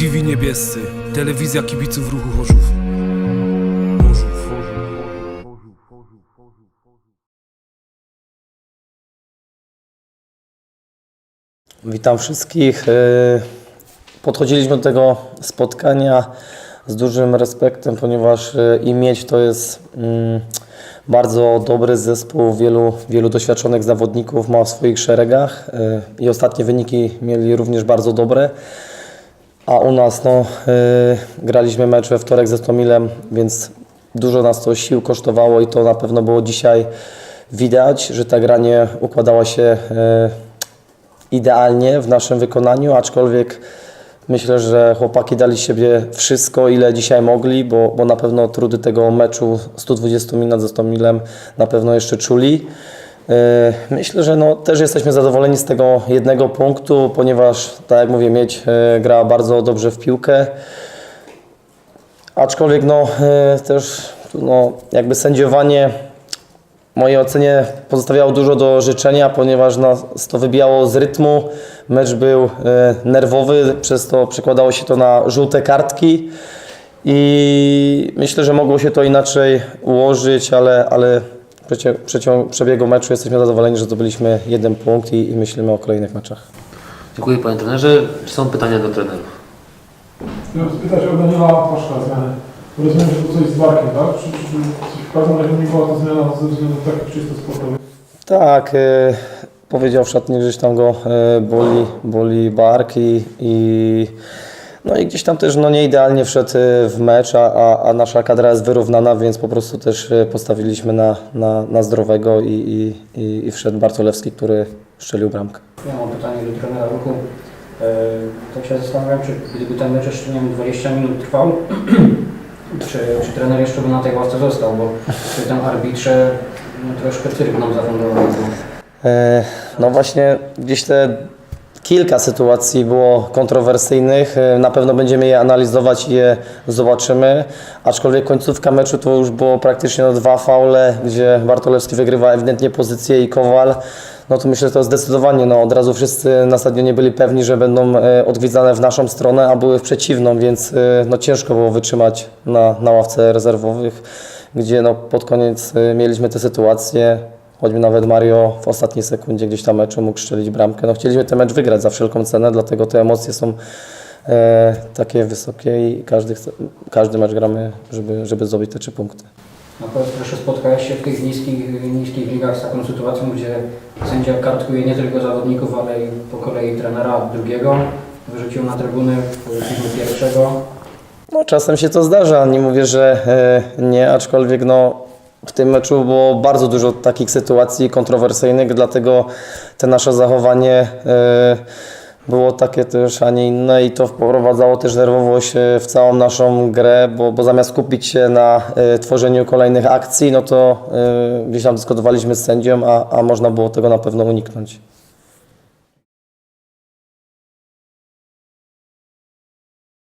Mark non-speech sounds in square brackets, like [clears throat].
TV Niebiescy, telewizja kibiców ruchu Chorzów. Witam wszystkich. Y, Podchodziliśmy do tego spotkania z dużym respektem, ponieważ y, i mieć to jest mm, bardzo dobry zespół, wielu, wielu doświadczonych zawodników ma w swoich szeregach y, i ostatnie wyniki mieli również bardzo dobre. A u nas no, y, graliśmy mecz we wtorek ze Stomilem, więc dużo nas to sił kosztowało i to na pewno było dzisiaj widać, że ta gra nie układała się y, idealnie w naszym wykonaniu, aczkolwiek myślę, że chłopaki dali siebie wszystko, ile dzisiaj mogli, bo, bo na pewno trudy tego meczu 120 minut ze Stomilem na pewno jeszcze czuli. Yy, Myślę, że no, też jesteśmy zadowoleni z tego jednego punktu, ponieważ, tak jak mówię, Miedź yy, gra bardzo dobrze w piłkę. Aczkolwiek no, yy, też no, jakby sędziowanie w mojej ocenie pozostawiało dużo do życzenia, ponieważ nas to wybijało z rytmu. Mecz był e, nerwowy, przez to przekładało się to na żółte kartki i myślę, że mogło się to inaczej ułożyć, ale, ale przebiegu meczu jesteśmy zadowoleni, że zdobyliśmy jeden punkt i, i myślimy o kolejnych meczach. Dziękuję Panie Trenerze. Czy są pytania do trenerów? Chciałem spytać o Daniela Paszka zmiany. Rozumiem, że to coś z Barkiem, tak? Czy, czy, czy w każdym razie nie była to zmiana ze względów takich czysto sportowych? Tak, e, powiedział w szatni, że gdzieś tam go e, boli, boli bark i, i no i gdzieś tam też no, nie idealnie wszedł e, w mecz, a, a, nasza kadra jest wyrównana, więc po prostu też e, postawiliśmy na, na, na zdrowego i, i, i, wszedł Bartolewski, który strzelił bramkę. Ja mam pytanie do trenera ruchu. E, Tak się zastanawiam, czy gdyby ten mecz jeszcze nie wiem, 20 minut trwał, [clears throat] czy, czy trener jeszcze by na tej ławce został, bo przy tym arbitrze no, troszkę cyrk nam zafundował. E, No właśnie gdzieś te kilka sytuacji było kontrowersyjnych. E, Na pewno będziemy je analizować i je zobaczymy. Aczkolwiek końcówka meczu to już było praktycznie no dwa faule, gdzie Bartolewski wygrywa ewidentnie pozycję i Kowal. No to myślę, że to zdecydowanie, no od razu wszyscy na stadionie byli pewni, że będą e, odgwizdane w naszą stronę, a były w przeciwną, więc e, no ciężko było wytrzymać na, na ławce rezerwowych, gdzie no pod koniec mieliśmy te sytuacje, Choćby nawet Mario w ostatniej sekundzie gdzieś tam meczu mógł strzelić bramkę. No chcieliśmy ten mecz wygrać za wszelką cenę, dlatego te emocje są e, takie wysokie i każdy, chce, każdy mecz gramy, żeby, żeby zdobyć te trzy punkty. No powiedz proszę, spotkałeś się w tych niskich, niskich ligach z taką sytuacją, gdzie sędzia kartkuje nie tylko zawodników, ale i po kolei trenera drugiego, wyrzucił na trybuny, wyrzucił pierwszego. No czasem się to zdarza, nie mówię, że e, nie, aczkolwiek no w tym meczu było bardzo dużo takich sytuacji kontrowersyjnych, dlatego te nasze zachowanie e, było takie też, a nie inne i to wprowadzało też nerwowość e, w całą naszą grę, bo, bo zamiast skupić się na e, tworzeniu kolejnych akcji, no to gdzieś tam dyskutowaliśmy z sędzią, a, a można było tego na pewno uniknąć.